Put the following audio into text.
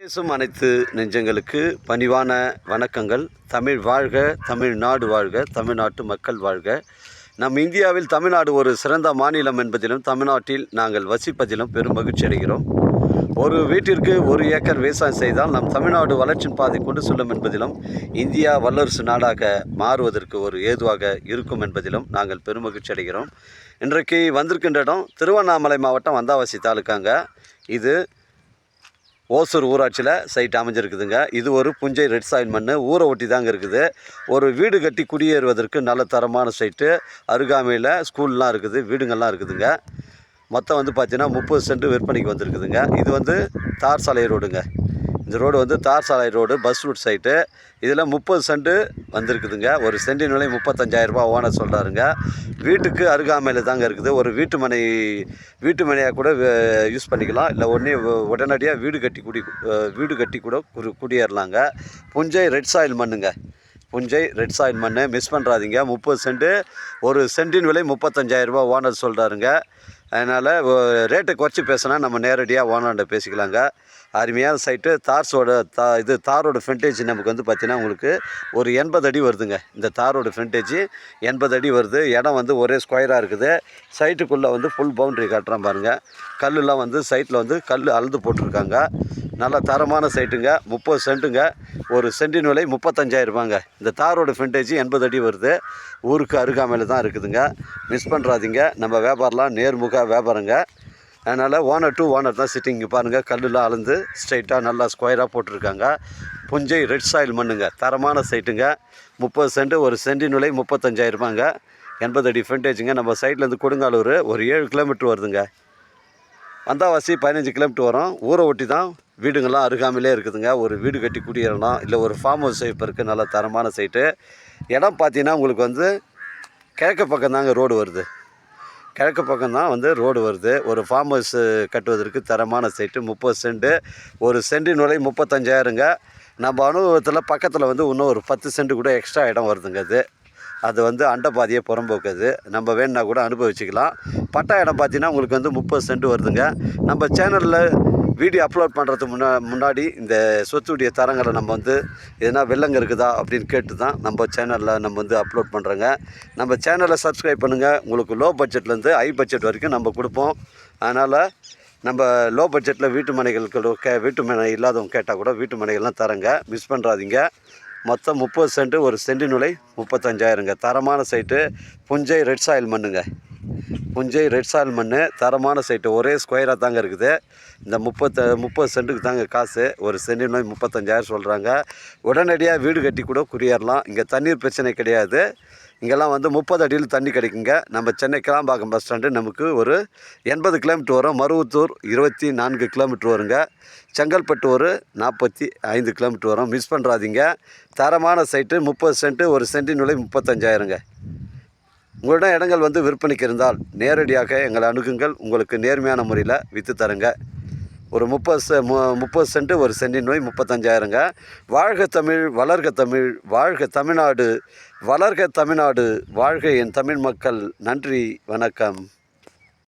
தேசம் அனைத்து நெஞ்சங்களுக்கு பணிவான வணக்கங்கள். தமிழ் வாழ்க தமிழ்நாடு வாழ்க தமிழ்நாட்டு மக்கள் வாழ்க. நம் இந்தியாவில் தமிழ்நாடு ஒரு சிறந்த மாநிலம் என்பதிலும் தமிழ்நாட்டில் நாங்கள் வசிப்பதிலும் பெரும் மகிழ்ச்சி அடைகிறோம். ஒரு வீட்டிற்கு ஒரு ஏக்கர் விவசாயம் செய்தால் நம் தமிழ்நாடு வளர்ச்சியின் பாதை கொண்டு செல்லும் என்பதிலும் இந்தியா வல்லரசு நாடாக மாறுவதற்கு ஒரு ஏதுவாக இருக்கும் என்பதிலும் நாங்கள் பெருமகிழ்ச்சி அடைகிறோம். இன்றைக்கு வந்திருக்கின்ற இடம் திருவண்ணாமலை மாவட்டம் வந்தாவாசி தாலுக்காங்க. இது ஓசூர் ஊராட்சியில் சைட் அமைஞ்சிருக்குதுங்க. இது ஒரு புஞ்சை ரெட் சாயின் மண் ஊரை ஒட்டி தாங்க இருக்குது. ஒரு வீடு கட்டி குடியேறுவதற்கு நல்ல தரமான சைட்டு அருகாமையில் ஸ்கூல்லாம் இருக்குது வீடுங்கள்லாம் இருக்குதுங்க. மொத்தம் வந்து பார்த்தீங்கன்னா முப்பது சென்ட் விற்பனைக்கு வந்திருக்குதுங்க. இது வந்து தார் சாலை ரோடுங்க இந்த ரோடு வந்து தார் சாலை ரோடு பஸ் ரூட் சைட்டு இதில் முப்பது சென்ட் வந்திருக்குதுங்க. ஒரு சென்டின் விலை முப்பத்தஞ்சாயிரரூபா ஓனர் சொல்கிறாருங்க வீட்டுக்கு அருகாமையில் தாங்க இருக்குது. ஒரு வீட்டு மனை வீட்டு மனையாக கூட யூஸ் பண்ணிக்கலாம். இல்லை உடனே உடனடியாக வீடு கட்டி குடி வீடு கட்டி கூட குடி- குடியேறலாங்க. புஞ்சை ரெட் சாயில் மண்ணுங்க. புஞ்சை ரெட் சாயில் மண் மிஸ் பண்ணுறாதீங்க முப்பது சென்ட்டு ஒரு சென்டின் விலை முப்பத்தஞ்சாயிரரூபா ஓனர் சொல்கிறாருங்க அதனால் ரேட்டை குறைச்சி பேசினா நம்ம நேரடியாக ஓனர்கிட்ட பேசிக்கலாங்க. அருமையான சைட்டு தார்ஸோட தா இது தாரோட ஃப்ரண்டேஜ் நமக்கு வந்து பார்த்திங்கன்னா உங்களுக்கு ஒரு எண்பது அடி வருதுங்க. இந்த தாரோட ஃப்ரண்டேஜ் எண்பது அடி வருது. இடம் வந்து ஒரே ஸ்கொயராக இருக்குது. சைட்டுக்குள்ளே வந்து ஃபுல் பவுண்ட்ரி காட்டுறேன் பாருங்கள் கல்லுலாம் வந்து சைட்டில் வந்து கல் அழுது போட்டிருக்காங்க. நல்ல தரமான சைட்டுங்க முப்பது சென்ட்டுங்க. ஒரு சென்டின் விலை முப்பத்தஞ்சாயிரரூபாங்க இந்த தாரோட ஃப்ரண்டேஜ் எண்பது அடி வருது. ஊருக்கு அருகாமையில் தான் இருக்குதுங்க. மிஸ் பண்ணுறாதீங்க நம்ம வியாபாரம்லாம் நேர்முக வியாபாரங்க அதனால் ஓனர் டூ ஓனர் தான் சிட்டிங் பாருங்கள் கல்லுலாம் அளந்து ஸ்ட்ரைட்டாக நல்லா ஸ்கொயராக போட்டிருக்காங்க. புஞ்சை ரெட் சாயில் மண்ணுங்க. தரமான சைட்டுங்க முப்பது சென்ட் ஒரு சென்டினுலை விலை முப்பத்தஞ்சாயிரம் ரூபாங்க. எண்பது அடி ஃப்ரண்டேஜுங்க நம்ம சைட்லேருந்து கொடுங்காலூர் ஒரு ஏழு கிலோமீட்டர் வருதுங்க. வந்தாவாசி பதினஞ்சு கிலோமீட்டர் வரும். ஊரை ஒட்டி தான் வீடுங்கள்லாம் அருகாமையிலே இருக்குதுங்க. ஒரு வீடு கட்டி குடியேறலாம். இல்லை ஒரு ஃபார்ம் ஹவுஸ் இப்போ இருக்குது நல்ல தரமான சைட்டு இடம் பார்த்தீங்கன்னா உங்களுக்கு வந்து கிழக்கு பக்கம் தாங்க ரோடு வருது. கிழக்கு பக்கம் தான் வந்து ரோடு வருது. ஒரு ஃபார்ம் ஹவுஸ் கட்டுவதற்கு தரமான சைட்டு முப்பது சென்ட்டு ஒரு சென்டின் விலை முப்பத்தஞ்சாயிரங்க. நம்ம அனுபவத்தில் பக்கத்தில் வந்து இன்னும் ஒரு பத்து சென்ட் கூட எக்ஸ்ட்ரா இடம் வருதுங்க அது. அது வந்து அண்டை புறம்போக்குது. நம்ம வேணுன்னா கூட அனுபவிச்சுக்கலாம். பட்டா இடம் பார்த்தீங்கன்னா உங்களுக்கு வந்து முப்பது சென்ட் வருதுங்க. நம்ம சேனலில் வீடியோ அப்லோட் பண்ணுறதுக்கு முன்னா முன்னாடி இந்த சொத்துடைய தரங்களை நம்ம வந்து எதனா வெள்ளங்க இருக்குதா அப்படின்னு கேட்டு தான் நம்ம சேனலில் நம்ம வந்து அப்லோட் பண்ணுறோங்க நம்ம சேனலை சப்ஸ்கிரைப் பண்ணுங்கள் உங்களுக்கு லோ பட்ஜெட்லேருந்து ஹை பட்ஜெட் வரைக்கும் நம்ம கொடுப்போம். அதனால் நம்ம லோ பட்ஜெட்டில் வீட்டு மனைகளுக்கு கே வீட்டு மனை இல்லாதவங்க கேட்டால் கூட வீட்டு மனைகள்லாம் தரங்க. மிஸ் பண்ணுறாதீங்க மொத்தம் முப்பது சென்ட்டு ஒரு சென்டின் விலை முப்பத்தஞ்சாயிரங்க. தரமான சைட்டு புஞ்சை ரெட் சாயில் மண்ணுங்க. புஞ்சை ரெட் சாயில் மண் தரமான சைட்டு ஒரே ஸ்கொயராக தாங்க இருக்குது. இந்த முப்பத்த முப்பது சென்ட்டுக்கு தாங்க காசு. ஒரு சென்டின் நோய் முப்பத்தஞ்சாயிரம் சொல்கிறாங்க உடனடியாக வீடு கட்டி கூட குடியேறலாம். இங்கே தண்ணீர் பிரச்சனை கிடையாது. இங்கெல்லாம் வந்து முப்பது அடியில் தண்ணி கிடைக்குங்க. நம்ம சென்னை கிளாம்பாக்கம் பஸ் ஸ்டாண்டு நமக்கு ஒரு எண்பது கிலோமீட்டர் வரும். மருவத்தூர் இருபத்தி நான்கு கிலோமீட்டர் வருங்க. செங்கல்பட்டு ஒரு நாற்பத்தி ஐந்து கிலோமீட்டர் வரும். மிஸ் பண்ணுறாதீங்க தரமான சைட்டு முப்பது சென்ட்டு ஒரு சென்டின் விலை முப்பத்தஞ்சாயிரங்க. உங்களிடம் இடங்கள் வந்து விற்பனைக்கு இருந்தால் நேரடியாக எங்களை அணுகுங்கள். உங்களுக்கு நேர்மையான முறையில் விற்று தருங்க. ஒரு முப்பது செ மு முப்பது சென்ட்டு ஒரு சென்டின் நோய் முப்பத்தஞ்சாயிரங்க. வாழ்க தமிழ் வளர்க தமிழ் வாழ்க தமிழ்நாடு வளர்க தமிழ்நாடு வாழ்க என் தமிழ் மக்கள். நன்றி வணக்கம்.